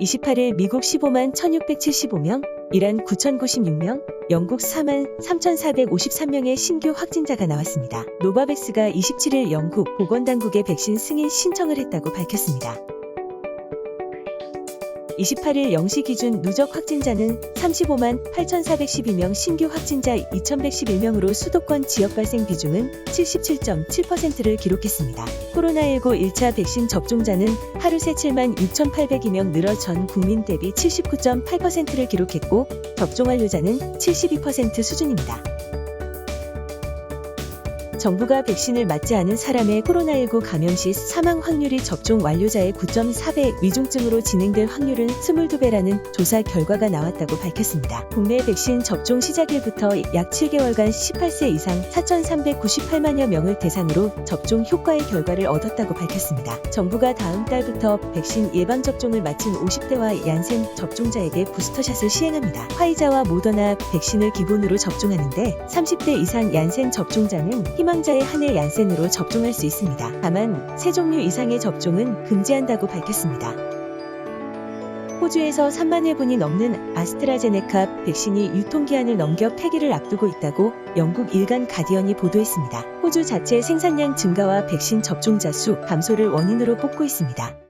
28일 미국 15만 1675명, 이란 9,096명, 영국 4만 3,453명의 신규 확진자가 나왔습니다. 노바백스가 27일 영국 보건당국에 백신 승인 신청을 했다고 밝혔습니다. 28일 0시 기준 누적 확진자는 35만 8,412명 신규 확진자 2,111명으로 수도권 지역 발생 비중은 77.7%를 기록했습니다. 코로나19 1차 백신 접종자는 하루 새 7만 6,802명 늘어 전 국민 대비 79.8%를 기록했고 접종 완료자는 72% 수준입니다. 정부가 백신을 맞지 않은 사람의 코로나19 감염 시 사망 확률이 접종 완료자의 9.4배, 위중증으로 진행될 확률은 22배라는 조사 결과가 나왔다고 밝혔습니다. 국내 백신 접종 시작일부터 약 7개월간 18세 이상 4,398만여 명을 대상으로 접종 효과의 결과를 얻었다고 밝혔습니다. 정부가 다음 달부터 백신 예방접종을 마친 50대와 얀센 접종자에게 부스터샷을 시행합니다. 화이자와 모더나 백신을 기본으로 접종하는데 30대 이상 얀센 접종자는 희망 자에 한해 얀센으로 접종할 수 있습니다. 다만 세 종류 이상의 접종은 금지한다고 밝혔습니다. 호주에서 3만 회분이 넘는 아스트라제네카 백신이 유통기한을 넘겨 폐기를 앞두고 있다고 영국 일간 가디언이 보도했습니다. 호주 자체 생산량 증가와 백신 접종자 수 감소를 원인으로 뽑고 있습니다.